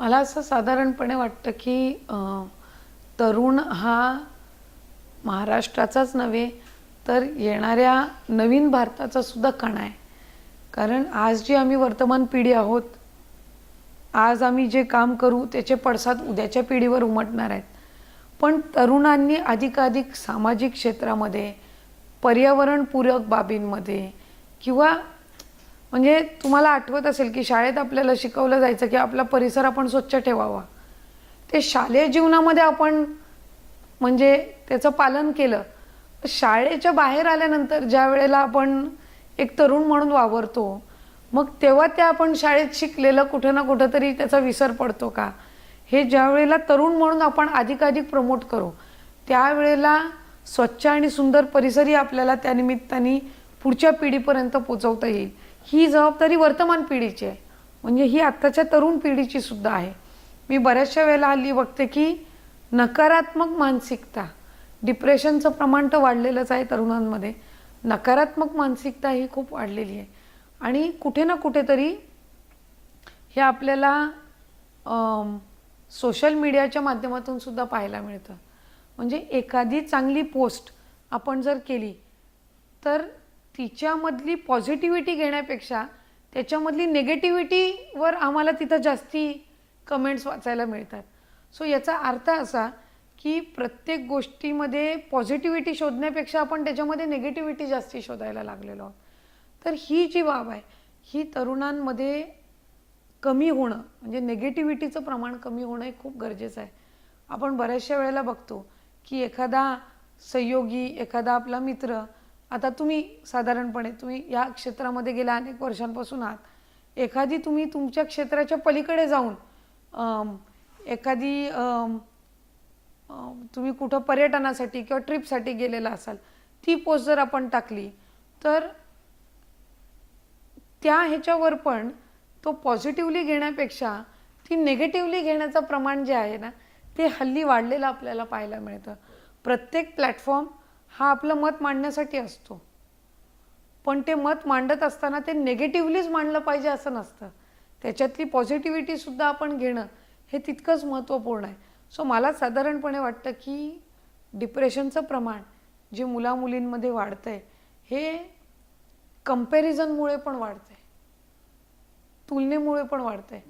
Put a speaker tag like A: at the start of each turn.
A: मला असं साधारणपणे वाटतं की तरुण हा महाराष्ट्राचाच नव्हे तर येणाऱ्या नवीन भारताचा सुद्धा कणा आहे. कारण आज जी आम्ही वर्तमान पिढी आहोत आज आम्ही जे काम करू त्याचे पडसाद उद्याच्या पिढीवर उमटणार आहेत. पण तरुणांनी अधिकाधिक सामाजिक क्षेत्रामध्ये पर्यावरणपूरक बाबींमध्ये किंवा म्हणजे तुम्हाला आठवत असेल की शाळेत आपल्याला शिकवलं जायचं की आपला परिसर आपण स्वच्छ ठेवावा. ते शालेय जीवनामध्ये आपण म्हणजे त्याचं पालन केलं. शाळेच्या बाहेर आल्यानंतर ज्या वेळेला आपण एक तरुण म्हणून वावरतो मग तेव्हा त्या आपण शाळेत शिकलेलं कुठं ना कुठं तरी त्याचा विसर पडतो का? हे ज्या वेळेला तरुण म्हणून आपण अधिकाधिक प्रमोट करू त्यावेळेला स्वच्छ आणि सुंदर परिसरही आपल्याला त्यानिमित्ताने पुढच्या पिढीपर्यंत पोचवता येईल. ही जबाबदारी वर्तमान पिढीची आहे. म्हणजे ही आत्ताच्या तरुण पिढीची सुद्धा आहे. मी बऱ्याचशा वेळेला हल्ली बघते की नकारात्मक मानसिकता डिप्रेशनचं प्रमाण तर वाढलेलंच आहे तरुणांमध्ये. नकारात्मक मानसिकता ही खूप वाढलेली आहे. आणि कुठे ना कुठेतरी हे आपल्याला सोशल मीडियाच्या माध्यमातून सुद्धा पाहायला मिळतं. म्हणजे एखादी चांगली पोस्ट आपण जर केली तर तिच्यामधली पॉझिटिव्हिटी घेण्यापेक्षा त्याच्यामधली नेगेटिव्हिटीवर आम्हाला तिथं जास्ती कमेंट्स वाचायला मिळतात. सो याचा अर्थ असा की प्रत्येक गोष्टीमध्ये पॉझिटिव्हिटी शोधण्यापेक्षा आपण त्याच्यामध्ये नेगेटिव्हिटी जास्ती शोधायला लागलेलो आहोत. तर ही जी बाब आहे ही तरुणांमध्ये कमी होणं म्हणजे नेगेटिव्हिटीचं प्रमाण कमी होणं हे खूप गरजेचं आहे. आपण बऱ्याचशा वेळेला बघतो की एखादा सहयोगी एखादा आपला मित्र आता तुम्ही साधारणपणे तुम्ही या क्षेत्रामध्ये गेल्या अनेक वर्षांपासून आहात. एखादी तुम्ही तुमच्या क्षेत्राच्या पलीकडे जाऊन एखादी तुम्ही कुठं पर्यटनासाठी किंवा ट्रिपसाठी गेलेला असाल ती पोस्ट जर आपण टाकली तर त्या ह्याच्यावर पण तो पॉझिटिव्हली घेण्यापेक्षा ती निगेटिव्हली घेण्याचं प्रमाण जे आहे ना ते हल्ली वाढलेलं आपल्याला पाहायला मिळतं. प्रत्येक प्लॅटफॉर्म हा आपलं मत मांडण्यासाठी असतो. पण ते मत मांडत असताना ते नेगेटिव्हलीच मांडलं पाहिजे असं नसतं. त्याच्यातली पॉझिटिव्हिटीसुद्धा आपण घेणं हे तितकंच महत्त्वपूर्ण आहे. सो मला साधारणपणे वाटतं की डिप्रेशनचं प्रमाण जे मुलामुलींमध्ये वाढतं आहे हे कम्पॅरिझनमुळे पण वाढतंय. तुलनेमुळे पण वाढतंय.